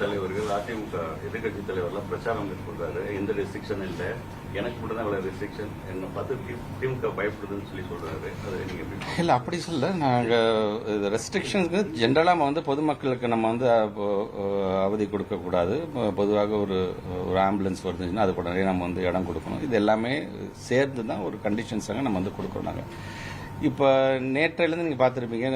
தலைவர்கள் அதிமுக எதிர்கட்சி தலைவர்லாம் பிரச்சாரம் மேற்கொள்றாரு. எந்த ரெஸ்ட்ரிக்ஷன் இல்லை. எனக்கு மட்டும் தான் இவ்வளவு ரெஸ்ட்ரிக்ஷன் என்னை பார்த்து திமுக பயப்படுதுன்னு சொல்லி சொல்றாரு. அது நீங்க இல்லை அப்படி சொல்ல நாங்கள் ரெஸ்ட்ரிக்ஷனுக்கு ஜென்ரலாக வந்து பொதுமக்களுக்கு நம்ம வந்து அவதி கொடுக்கக்கூடாது பொதுவாக ஒரு ஒரு ஆம்புலன்ஸ் வருதுன்னா அதுக்கு உடனே நம்ம வந்து இடம் கொடுக்கணும். இது எல்லாமே சேர்ந்து தான் ஒரு கண்டிஷன்ஸாக நம்ம வந்து கொடுக்குறோம் நாங்கள் இப்போ நேற்றையிலேருந்து நீங்கள் பார்த்துருப்பீங்க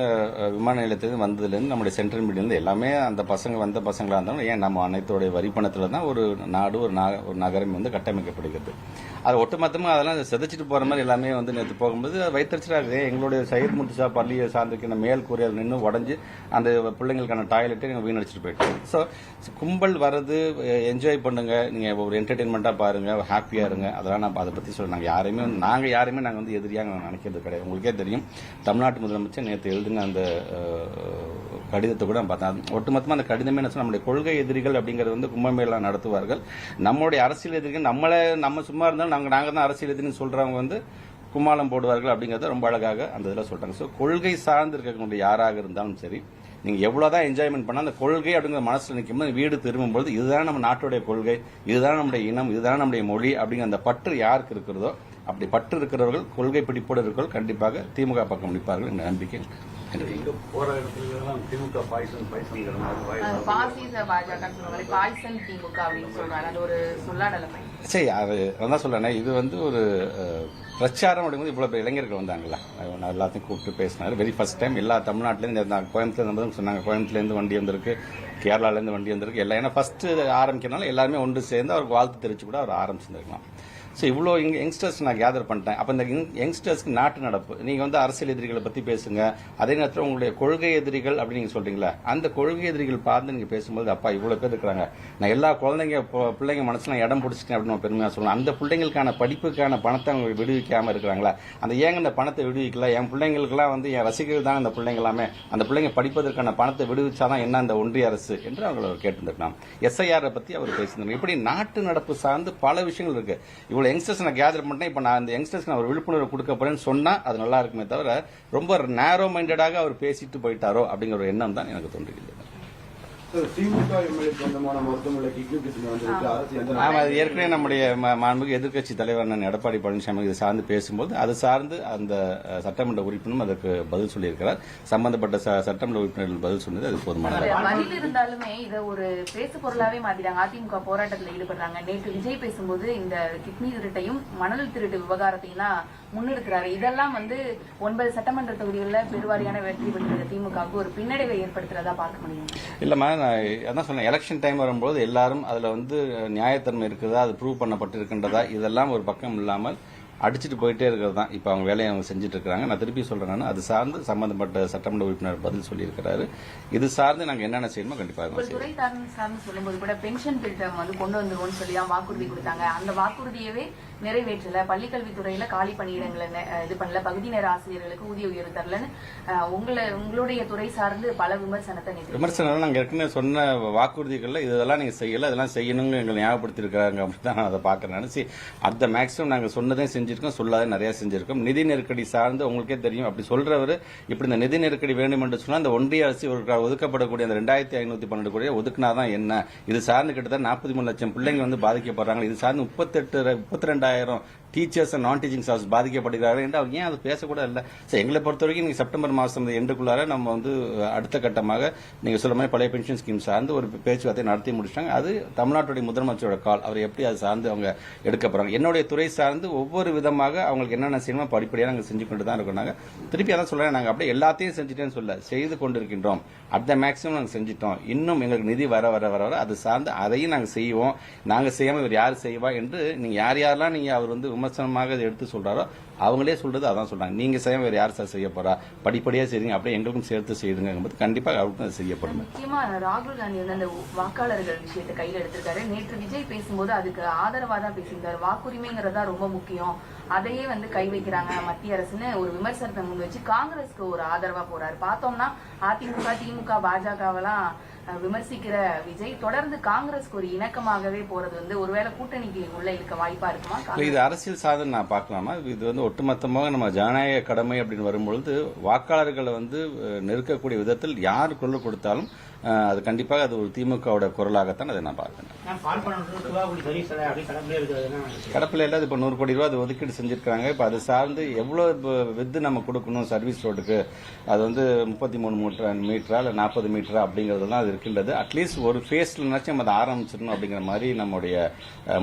விமான நிலையத்துலேருந்து வந்ததுலேருந்து நம்முடைய சென்ட்ரல் மீடியிலேருந்து எல்லாமே அந்த பசங்க வந்த பசங்களாக இருந்தாலும் ஏன் நம்ம அனைத்துடைய வரிப்பணத்தில் தான் ஒரு நாடு ஒரு நா- ஒரு நகரம் வந்து கட்டமைக்கப்படுகிறது. அது ஒட்டுமொத்தமாக அதெல்லாம் செதைச்சிட்டு போகிற மாதிரி எல்லாமே வந்து நேற்று போகும்போது அது இருக்குது எங்களுடைய சயிர் முத்துசா பள்ளியை சார்ந்திருக்கிற மேல் கூரையில் நின்று உடஞ்சி அந்த பிள்ளைங்களுக்கான டாய்லெட்டை நீங்கள் வீணடிச்சிட்டு போயிட்டு ஸோ கும்பல் வர்றது என்ஜாய் பண்ணுங்க. நீங்கள் ஒரு என்டர்டெயின்மெண்ட்டாக பாருங்க ஹாப்பியாக இருங்க. அதெல்லாம் நான் அதை பற்றி சொல்ல நாங்கள் யாரையுமே நாங்கள் யாரையுமே நாங்கள் வந்து எதிரியாக நாங்கள் நினைக்கிறது கிடையாது. உங்களுக்கே தெரியும். தமிழ்நாட்டு முதலமைச்சர் நேற்று எழுதுன அந்த கடிதத்தை கூட நம்ம பார்த்தோம் ஒட்டுமொத்தமாக அந்த கடிதமே என்ன நம்முடைய கொள்கை எதிரிகள் அப்படிங்கிறது வந்து கும்பமேளா நடத்துவார்கள். நம்மளுடைய அரசியல் எதிரிகள் நம்மளை நம்ம சும்மா இருந்தாலும் நாங்கள் நாங்கள் தான் அரசியல் எதிரின்னு சொல்கிறவங்க வந்து கும்மாளம் போடுவார்கள் அப்படிங்கிறத ரொம்ப அழகாக அந்த இதில் சொல்கிறாங்க ஸோ கொள்கை சார்ந்து இருக்கக்கூடிய யாராக இருந்தாலும் சரி நீங்கள் எவ்வளோ தான் என்ஜாய்மெண்ட் பண்ணால் அந்த கொள்கை அப்படிங்கிற மனசில் நிற்கும்போது வீடு திரும்பும்போது இதுதான் நம்ம நாட்டுடைய கொள்கை இதுதான் நம்முடைய இனம் இதுதான் நம்முடைய மொழி அப்படிங்கிற அந்த பற்று யாருக்கு இருக்கிறதோ அப்படி பற்று இருக்கிறவர்கள் கொள்கை பிடிப்போடு இருக்கிறவர்கள் கண்டிப்பாக திமுக பக்கம் நிற்பார்கள் என்ற நம்பிக்கை போற இடத்துலலாம் திமுக பாய்சன் பாய்சன்ங்கிற மாதிரி பாய்சன் பாசிச பாஜக சொல்ற மாதிரி பாய்சன் திமுக அப்படின்னு சொல்றாங்க. அது ஒரு சொல்லாடல சரி அது அதான் சொல்றேனே இது வந்து ஒரு பிரச்சாரம் அப்படிங்கும்போது இவ்வளவு பேர் இளைஞர்கள் வந்தாங்களா நான் எல்லாத்தையும் கூப்பிட்டு பேசினாரு. வெரி ஃபர்ஸ்ட் டைம் எல்லா தமிழ்நாட்டிலேருந்து நான் கோயம்புத்தூர் இருந்ததும் சொன்னாங்க. கோயம்புத்தூர்லேருந்து வண்டி வந்திருக்கு கேரளாலேருந்து வண்டி வந்திருக்கு எல்லாம். ஏன்னா ஃபர்ஸ்ட் ஆரம்பிக்கிறனால எல்லாருமே ஒன்று சேர்ந்து அவருக்கு வாழ்த்து தெரிவிச்சு கூட அவர் ஆரம்பிச்சிருந்துருக்கலாம். ஸோ இவ்வளோ இங்கே யங்ஸ்டர்ஸ் நான் கேதர் பண்ணிட்டேன். அப்போ இந்த யங்ஸ்டர்ஸ்க்கு நாட்டு நடப்பு. நீங்கள் வந்து அரசியல் எதிரிகளை பற்றி பேசுங்க. அதே நேரத்தில் உங்களுடைய கொள்கை எதிரிகள் அப்படின்னு நீங்கள் சொல்கிறீங்களா அந்த கொள்கை எதிரிகள் பார்த்து நீங்கள் பேசும்போது அப்பா இவ்வளோ பேர் இருக்கிறாங்க. நான் எல்லா குழந்தைங்க பிள்ளைங்க மனசில் இடம் பிடிச்சிட்டேன் அப்படின்னு பெருமையாக சொல்லலாம் அந்த பிள்ளைங்களுக்கான படிப்புக்கான பணத்தை அவங்க விடுவிக்காமல் இருக்கிறாங்களா அந்த ஏங்க இந்த பணத்தை விடுவிக்கல? என் பிள்ளைங்களுக்கெல்லாம் வந்து என் ரசிகர்கள் தான் அந்த பிள்ளைங்க எல்லாமே. அந்த பிள்ளைங்க படிப்பதற்கான பணத்தை விடுவிச்சாதான் என்ன அந்த ஒன்றிய அரசு என்று அவங்களை கேட்டிருந்திருக்கலாம். எஸ்ஐஆரை பற்றி அவர் பேசியிருந்தாங்க இப்படி நாட்டு நடப்பு சார்ந்து பல விஷயங்கள் இருக்குது இவ்வளோ இவ்வளவு யங்ஸ்டர்ஸ் நான் கேதர் பண்ணேன் இப்போ நான் அந்த யங்ஸ்டர்ஸ்க்கு நான் ஒரு விழிப்புணர்வு கொடுக்க போறேன்னு சொன்னா அது நல்லா இருக்குமே தவிர ரொம்ப நேரோ மைண்டடாக அவர் பேசிட்டு போயிட்டாரோ அப்படிங்கிற ஒரு எண்ணம் தான் எனக்கு தோன்றுகிறது. அது ஏற்கனவே நம்முடைய ம- மாண்புமிகு எதிர்க்கட்சி தலைவர் அண்ணன் எடப்பாடி பழனிசாமி இது சார்ந்து பேசும்போது அது சார்ந்து அந்த சட்டமன்ற உறுப்பினரும் அதற்கு பதில் சொல்லியிருக்கிறார். சம்பந்தப்பட்ட ச- சட்டமன்ற உறுப்பினர்கள் பதில் சொன்னது அது போதுமானது பதில் இருந்தாலுமே இத ஒரு பேசு பொருளாவே மாத்திட்டாங்க. அதிமுக போராட்டத்துல ஈடுபடுறாங்க. நேற்று விஜய் பேசும்போது இந்த கிட்னி திருட்டையும் மணல் திருட்டு விவகாரத்தையும் தான் முன்னெடுக்கிறாரு. இதெல்லாம் வந்து ஒன்பது சட்டமன்ற தொகுதிகளில் பெருவாரியான வெற்றி பெற்ற திமுகவுக்கு ஒரு பின்னடைவை ஏற்படுத்துறதா பார்க்க முடியும். இல்லம்மா நான் அதான் சொன்னேன். எலெக்ஷன் டைம் வரும்போது எல்லாரும் அதில் வந்து நியாயத்தன்மை இருக்குதா அது ப்ரூவ் பண்ணப்பட்டிருக்கின்றதா இதெல்லாம் ஒரு பக்கம் இல்லாமல் அடிச்சுட்டு போயிட்டே இருக்கிறது தான். இப்போ அவங்க வேலையை அவங்க செஞ்சுட்டு இருக்கிறாங்க. நான் திருப்பி சொல்கிறேன் நான். அது சார்ந்து சம்பந்தப்பட்ட சட்டமன்ற உறுப்பினர் பதில் சொல்லியிருக்கிறாரு. இது சார்ந்து நாங்கள் என்னென்ன செய்யணுமோ கண்டிப்பாக துறை சார்ந்து சார்ந்து சொல்லும்போது கூட பென்ஷன் திட்டம் வந்து கொண்டு வந்துருவோம்னு சொல்லி தான் வாக்குறுதி கொடுத்தாங்க. அந்த வாக்குறுதியவே நிறைவேற்றல. பள்ளிக்கல்வித்துறையில காலி பணியிடங்களை இது பண்ணல. பகுதி நேர ஆசிரியர்களுக்கு ஊதிய உயர்வு தரலன்னு உங்களை உங்களுடைய துறை சார்ந்து பல விமர்சனத்தை விமர்சனம் நாங்கள் ஏற்கனவே சொன்ன வாக்குறுதிகளில் இதெல்லாம் நீங்கள் செய்யல இதெல்லாம் செய்யணும்னு எங்களை ஞாபகப்படுத்தியிருக்காங்க அப்படி தான் நான் அதை பார்க்குறேன். நினச்சி அந்த மேக்ஸிமம் நாங்கள் சொன்னதே செஞ்சிருக்கோம் சொல்லாத நிறைய செஞ்சிருக்கோம். நிதி நெருக்கடி சார்ந்து உங்களுக்கே தெரியும். அப்படி சொல்றவர் இப்படி இந்த நிதி நெருக்கடி வேண்டும் என்று சொன்னால் அந்த ஒன்றிய அரசு ஒதுக்கப்படக்கூடிய அந்த ரெண்டாயிரத்தி ஐநூற்றி பன்னெண்டு கோடியை ஒதுக்குனாதான் என்ன? இது சார்ந்து கிட்டத்தட்ட நாற்பத்தி மூணு லட்சம் பிள்ளைங்க வந்து பாதிக்கப்படுறாங்க. இது சார்ந்து முப்பத்தெட்டு முப்பத்தி ரெண்டாயிரம் ரெண்டாயிரம். Teachers and non teaching staffs பாதிக்கப்படுகிறார்கள் என்று அவர் ஏன் அது பேசக்கூட இல்லை? சார் எங்களை பொறுத்த வரைக்கும் நீங்கள் செப்டம்பர் மாதம் எண்டுக்குள்ளார நம்ம வந்து அடுத்த கட்டமாக நீங்கள் சொல்ல மாதிரி பழைய பென்ஷன் ஸ்கீம் சார்ந்து ஒரு பேச்சுவார்த்தை நடத்தி முடிச்சிட்டாங்க. அது தமிழ்நாட்டுடைய முதலமைச்சரோட கால். அவர் எப்படி அது சார்ந்து அவங்க எடுக்க போகிறாங்க என்னுடைய துறை சார்ந்து ஒவ்வொரு விதமாக அவங்களுக்கு என்னென்ன செய்யணுமோ படிப்படியாக நாங்கள் செஞ்சு கொண்டு தான் இருக்கோம். நாங்கள் திருப்பி அதான் சொல்கிறேன் நாங்கள் அப்படியே எல்லாத்தையும் செஞ்சுட்டேன்னு சொல்ல செய்து கொண்டிருக்கின்றோம். அட் த மேக்ஸிமம் நாங்கள் செஞ்சிட்டோம். இன்னும் எங்களுக்கு நிதி வர வர வர வர அது சார்ந்து அதையும் நாங்கள் செய்வோம். நாங்கள் செய்யாமல் இவர் யார் செய்வா என்று நீங்கள் யார் யாரெல்லாம் நீங்கள் அவர் வந்து விமர்சனமாக எடுத்து சொல்றாரோ அவங்களே சொல்றது அதான் சொல்றாங்க. நீங்க செய்ய வேற யார் சார் செய்ய படிப்படியா செய்யுங்க அப்படியே எங்களுக்கும் சேர்த்து செய்யுங்க கண்டிப்பா கண்டிப்பாக அவருக்கும் அது செய்யப்படும். முக்கியமா ராகுல் காந்தி வந்து அந்த வாக்காளர்கள் விஷயத்தை கையில எடுத்திருக்காரு. நேற்று விஜய் பேசும்போது அதுக்கு ஆதரவா தான் பேசியிருந்தாரு. வாக்குரிமைங்கிறதா ரொம்ப முக்கியம். அதையே வந்து கை வைக்கிறாங்க மத்திய அரசுன்னு ஒரு விமர்சனத்தை முன் வச்சு காங்கிரஸ்க்கு ஒரு ஆதரவா போறாரு. பார்த்தோம்னா அதிமுக திமுக பாஜகவெல்லாம் விமர்சிக்கிற விஜய் தொடர்ந்து காங்கிரஸ்க்கு ஒரு இணக்கமாகவே போறது வந்து ஒருவேளை கூட்டணிக்கு உள்ள இருக்க வாய்ப்பா இருக்குமா? இல்ல, இது அரசியல் சாதனை நான் பார்க்கலாமா? இது வந்து ஒட்டுமொத்தமாக நம்ம ஜனநாயக கடமை அப்படின்னு வரும்பொழுது வாக்காளர்களை வந்து நெருக்கக்கூடிய விதத்தில் யார் குரல் கொடுத்தாலும் அது கண்டிப்பாக அது ஒரு திமுகவோட குரலாகத்தான் அதை நான் இருக்கிறதுனா கடப்பில் இல்லாத இப்போ நூறு கோடி ரூபா அது ஒதுக்கீடு செஞ்சிருக்காங்க இப்போ அது சார்ந்து எவ்வளோ வித்து நம்ம கொடுக்கணும் சர்வீஸ் ரோடுக்கு அது வந்து முப்பத்தி மூணு மீட்டர் மீட்டரா இல்லை நாற்பது மீட்டரா அப்படிங்கிறதுலாம் அது இருக்கின்றது. அட்லீஸ்ட் ஒரு ஃபேஸ்லனாச்சும் நம்ம அதை ஆரம்பிச்சிடணும் அப்படிங்கிற மாதிரி நம்முடைய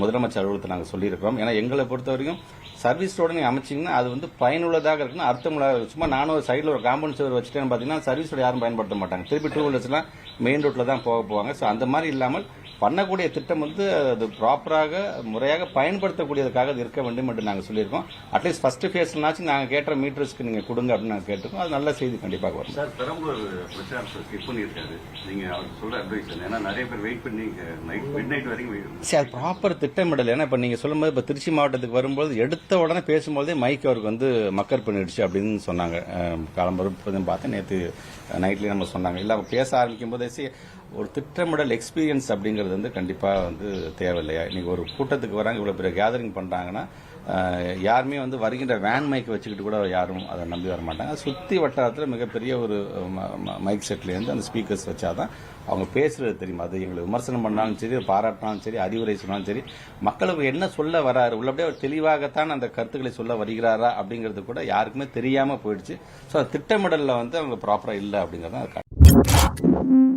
முதலமைச்சர் அலுவலகத்தை நாங்கள் சொல்லியிருக்கிறோம். ஏன்னா எங்களை பொறுத்த வரைக்கும் சர்வீஸ் ரோடு நீங்கள் அமைச்சிங்கன்னா அது வந்து பயனுள்ளதாக இருக்குன்னு இருக்கும் சும்மா நானும் ஒரு சைடில் ஒரு காம்பவுண்ட் சுவர் வச்சுட்டேன்னு பார்த்தீங்கன்னா சர்வீஸ் ரோடு யாரும் பயன்படுத்த மாட்டாங்க. திருப்பி டூ வீலர்ஸ்லாம் மெயின் ரோட்டில் தான் போக போவாங்க. ஸோ அந்த மாதிரி இல்லாமல் பண்ணக்கூடிய திட்டம் வந்து அது ப்ராப்பராக முறையாக பயன்படுத்தக்கூடியதுக்காக அது இருக்க வேண்டும் என்று நாங்கள் சொல்லியிருக்கோம். அட்லீஸ்ட் ஃபர்ஸ்ட் ஃபேஸ்னாச்சும் நாங்கள் கேட்ட மீட்டர்ஸ்க்கு நீங்கள் கொடுங்க அப்படின்னு நாங்கள் கேட்டிருக்கோம். அது நல்ல செய்தி கண்டிப்பாக வரும். சார் பெரம்பூர் பிரச்சாரத்தை ஸ்கிப் பண்ணியிருக்காரு நீங்கள் சொல்ற அட்வைஸ் ஏன்னா நிறைய பேர் வெயிட் பண்ணி நைட் மிட் நைட் வரைக்கும் சரி அது ப்ராப்பர் திட்டமிடல் ஏன்னா இப்போ நீங்கள் சொல்லும்போது இப்போ திருச்சி மாவட்டத்துக்கு வரும்போது எடுத்த உடனே பேசும்போதே மைக் அவருக்கு வந்து மக்கர் பண்ணிடுச்சு அப்படின்னு சொன்னாங்க. காலம்பரம் பார்த்தேன். நேற்று நைட்லேயே நம்ம சொன்னாங்க. இல்லை அவங்க பேச ஆரம்பிக்கும் போதே சரி, ஒரு திட்டமிடல் எக்ஸ்பீரியன்ஸ் அப்படிங்கிறது வந்து கண்டிப்பாக வந்து தேவையில்லையா? இன்னைக்கு ஒரு கூட்டத்துக்கு வராங்க இவ்வளோ பெரிய கேதரிங் பண்ணுறாங்கன்னா யாருமே வந்து வருகின்ற வேன் மைக் வச்சுக்கிட்டு கூட யாரும் அதை நம்பி வர மாட்டாங்க. சுற்றி வட்டாரத்தில் மிகப்பெரிய ஒரு ம- ம- மைக் செட்லேருந்து அந்த ஸ்பீக்கர்ஸ் வச்சாதான் அவங்க பேசுறது தெரியுமா. அது எங்களை விமர்சனம் பண்ணாலும் சரி பாராட்டினாலும் சரி அறிவுரை சொன்னாலும் சரி மக்களுக்கு என்ன சொல்ல வராரு உள்ளபடியே அவர் தெளிவாகத்தான் அந்த கருத்துக்களை சொல்ல வருகிறாரா அப்படிங்கிறது கூட யாருக்குமே தெரியாமல் போயிடுச்சு. ஸோ திட்டமிடலில் வந்து அவங்க ப்ராப்பராக இல்லை அப்படிங்கிறது தான் அது